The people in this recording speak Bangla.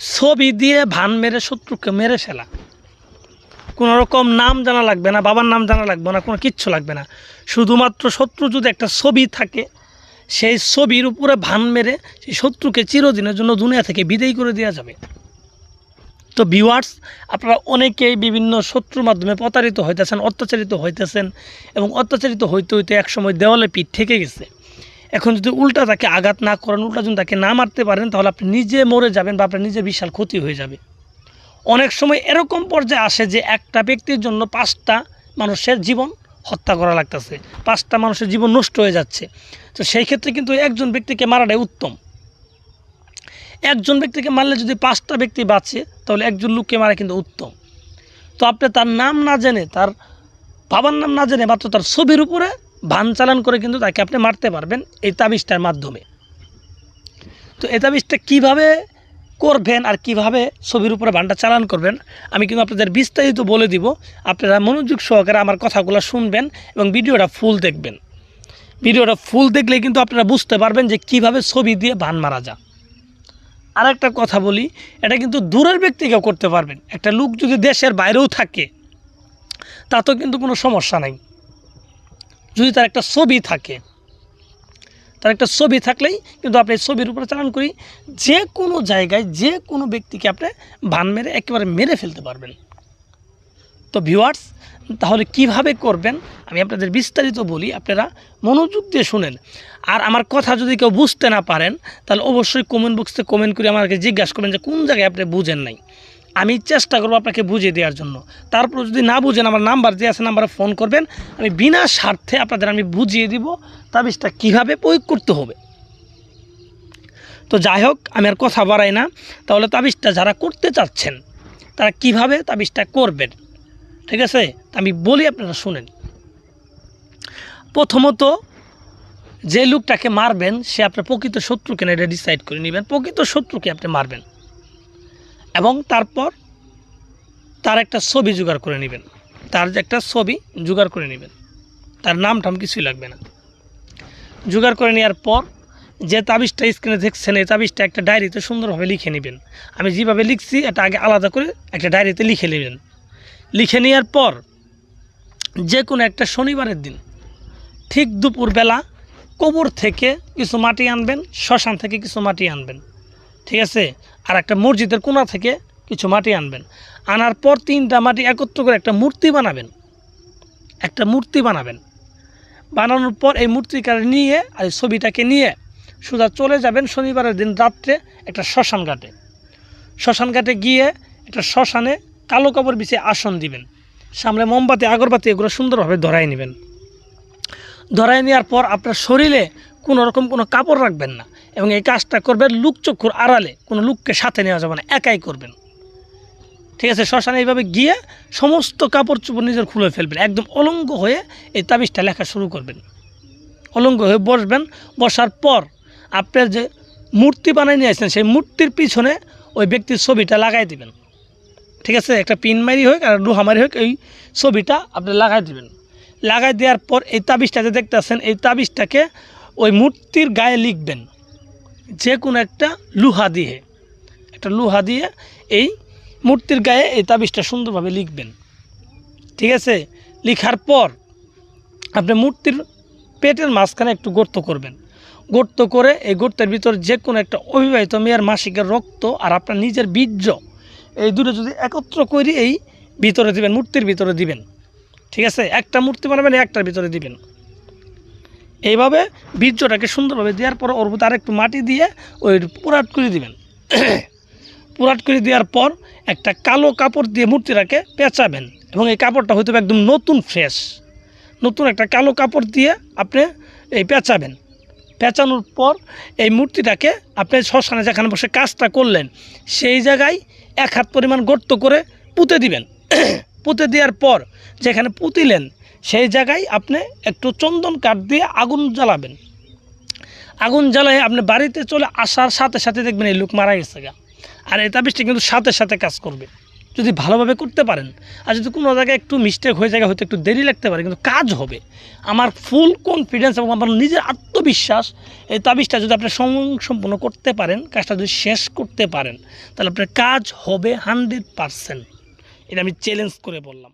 ছবি দিয়ে ভান মেরে শত্রুকে মেরে ফেলা। কোনো রকম নাম জানা লাগবে না, বাবার নাম জানা লাগবে না, কোনো কিচ্ছু লাগবে না। শুধুমাত্র শত্রু যদি একটা ছবি থাকে, সেই ছবির উপরে ভান মেরে সেই শত্রুকে চিরদিনের জন্য দুনিয়া থেকে বিদায় করে দেওয়া যাবে। তো ভিউয়ার্স আপনারা অনেকেই বিভিন্ন শত্রুর মাধ্যমে প্রতারিত হইতেছেন, অত্যাচারিত হইতেছেন এবং অত্যাচারিত হইতে হইতে একসময় দেওয়ালে পিঠ থেকে গেছে। এখন যদি উল্টা তাকে আঘাত না করেন, উল্টা যদি তাকে না মারতে পারেন, তাহলে আপনি নিজে মরে যাবেন বা আপনার নিজে বিশাল ক্ষতি হয়ে যাবে। অনেক সময় এরকম পর্যায়ে আসে যে একটা ব্যক্তির জন্য পাঁচটা মানুষের জীবন হত্যা করা লাগতেছে, পাঁচটা মানুষের জীবন নষ্ট হয়ে যাচ্ছে। তো সেই ক্ষেত্রে কিন্তু একজন ব্যক্তিকে মারাটাই উত্তম। একজন ব্যক্তিকে মারলে যদি পাঁচটা ব্যক্তি বাঁচে, তাহলে একজন লোককে মারা কিন্তু উত্তম। তো আপনি তার নাম না জেনে, তার বাবার নাম না জেনে মাত্র তার ছবির উপরে ভান চালান করে কিন্তু তাকে আপনি মারতে পারবেন এই তাবিজটার মাধ্যমে। তো এই তাবিজটা কীভাবে করবেন আর কীভাবে ছবির উপরে বানটা চালান করবেন, আমি কিন্তু আপনাদের বিস্তারিত বলে দিব। আপনারা মনোযোগ সহকারে আমার কথাগুলো শুনবেন এবং ভিডিওটা ফুল দেখবেন। ভিডিওটা ফুল দেখলে কিন্তু আপনারা বুঝতে পারবেন যে কীভাবে ছবি দিয়ে বান মারা যায়। আর একটা কথা বলি, এটা কিন্তু দূরের ব্যক্তিকেও করতে পারবেন। একটা লোক যদি দেশের বাইরেও থাকে, তাতেও কিন্তু কোনো সমস্যা নাই। যদি তার একটা ছবি থাকে, তার একটা ছবি থাকলেই কিন্তু আপনি ছবির উপরে চালান করি, যে কোনো জায়গায় যে কোনো ব্যক্তিকে আপনি ভান মেরে একেবারে মেরে ফেলতে পারবেন। তো ভিউয়ার্স তাহলে কীভাবে করবেন? আমি আপনাদের বিস্তারিত বলি, আপনারা মনোযোগ দিয়ে শুনেন। আর আমার কথা যদি কেউ বুঝতে না পারেন, তাহলে অবশ্যই কমেন্ট বক্সে কমেন্ট করে আমাকে জিজ্ঞাসা করবেন যে কোন জায়গায় আপনি বুঝেন নাই। আমি চেষ্টা করব আপনাকে বুঝিয়ে দেওয়ার জন্য। তারপর যদি না বুঝেন, আমার নাম্বার যে আছে নাম্বারে ফোন করবেন, আমি বিনা স্বার্থে আপনাদের আমি বুঝিয়ে দিব তাবিজটা কীভাবে প্রয়োগ করতে হবে। তো যাই হোক, আমি আর কথা বাড়াই না। তাহলে তাবিজটা যারা করতে চাচ্ছেন, তারা কীভাবে তাবিজটা করবেন? ঠিক আছে? আমি বলি আপনারা শুনেন। প্রথমত, যে লোকটাকে মারবেন, সে আপনার প্রকৃত শত্রুকে না, এটা ডিসাইড করে নেবেন। প্রকৃত শত্রুকে আপনি মারবেন। এবং তারপর তার একটা ছবি জোগাড় করে নেবেন। তার একটা ছবি জোগাড় করে নেবেন। তার নাম টাম কিছুই লাগবে না। জোগাড় করে নেওয়ার পর যে তাবিজটা স্ক্রিনে দেখছেন, এই তাবিজটা একটা ডায়েরিতে সুন্দরভাবে লিখে নেবেন। আমি যেভাবে লিখছি, এটা আগে আলাদা করে একটা ডায়েরিতে লিখে নেবেন। লিখে নেওয়ার পর যে কোনো একটা শনিবারের দিন ঠিক দুপুরবেলা কবর থেকে কিছু মাটি আনবেন, শ্মশান থেকে কিছু মাটি আনবেন। ঠিক আছে? আর একটা মসজিদের কোনা থেকে কিছু মাটি আনবেন। আনার পর তিনটা মাটি একত্র করে একটা মূর্তি বানাবেন। একটা মূর্তি বানাবেন। বানানোর পর এই মূর্তিকার নিয়ে আর ছবিটাকে নিয়ে সোজা চলে যাবেন শনিবারের দিন রাত্রে একটা শ্মশান ঘাটে। শ্মশান ঘাটে গিয়ে একটা শ্মশানে কালো কাপড় বিছিয়ে আসন দিবেন। সামনে মোমবাতি, আগরবাতি এগুলো সুন্দরভাবে ধরাই নেবেন। ধরাই নেওয়ার পর আপনার শরীরে কোনো রকম কোনো কাপড় রাখবেন না এবং এই কাজটা করবেন লুকচক্ষুর আড়ালে, কোনো লুককে সাথে নেওয়া যাবে না, একাই করবেন। ঠিক আছে, শ্মশানে এইভাবে গিয়ে সমস্ত কাপড় চোপড় নিজের খুলে ফেলবেন, একদম অলঙ্গ হয়ে এই তাবিজটা লেখা শুরু করবেন। অলঙ্গ হয়ে বসবেন, বসার পর আপনার যে মূর্তি বানাই নিয়ে আসছেন সেই মূর্তির পিছনে ওই ব্যক্তির ছবিটা লাগাই দিবেন। ঠিক আছে, একটা পিন মারি হোক আর লোহা মারি হোক, এই ছবিটা আপনি লাগাই দিবেন। লাগাই দেওয়ার পর এই তাবিজটা যে দেখতেছেন, এই তাবিজটাকে ওই মূর্তির গায়ে লিখবেন। যে কোনো একটা লুহা দিয়ে, একটা লুহা দিয়ে এই মূর্তির গায়ে এই তাবিজটা সুন্দরভাবে লিখবেন। ঠিক আছে? লিখার পর আপনি মূর্তির পেটের মাঝখানে একটু গর্ত করবেন। গর্ত করে এই গর্তের ভিতর যে কোনো একটা অবিবাহিত মেয়ের মাসিকের রক্ত আর আপনার নিজের বীর্য, এই দুটো যদি একত্র করে এই ভিতরে দিবেন, মূর্তির ভিতরে দিবেন। ঠিক আছে? একটা মূর্তি বানাবেন, একটার ভিতরে দিবেন। এইভাবে বীর্যটাকে সুন্দরভাবে দেওয়ার পর ওর ভিতরে আরেকটু মাটি দিয়ে ওই পুরাট করে দিবেন। পুরাট করে দেওয়ার পর একটা কালো কাপড় দিয়ে মূর্তিটাকে পেঁচাবেন। এবং এই কাপড়টা হয়তো একদম নতুন, ফ্রেশ। নতুন একটা কালো কাপড় দিয়ে আপনি এই পেঁচাবেন। পেঁচানোর পর এই মূর্তিটাকে আপনি শ্মশানে যেখানে বসে কাজটা করলেন, সেই জায়গায় এক হাত পরিমাণ গর্ত করে পুঁতে দিবেন। পুঁতে দেওয়ার পর যেখানে পুঁতিলেন, সেই জায়গায় আপনি একটু চন্দন কাঠ দিয়ে আগুন জ্বালাবেন। আগুন জ্বালায় আপনি বাড়িতে চলে আসার সাথে সাথে দেখবেন এই লোক মারা গেছে গা। আর এই তাবিজটা কিন্তু সাথে সাথে কাজ করবে। যদি ভালোভাবে করতে পারেন, আর যদি কোনো জায়গায় একটু মিস্টেক হয়ে যায়, হয়তো একটু দেরি লাগতে পারে, কিন্তু কাজ হবে। আমার ফুল কনফিডেন্স এবং আমার নিজের আত্মবিশ্বাস, এই তাবিজটা যদি আপনি সম- সম্পূর্ণ করতে পারেন, কাজটা যদি শেষ করতে পারেন, তাহলে আপনার কাজ হবে হান্ড্রেড পারসেন্ট এটা আমি চ্যালেঞ্জ করে বললাম।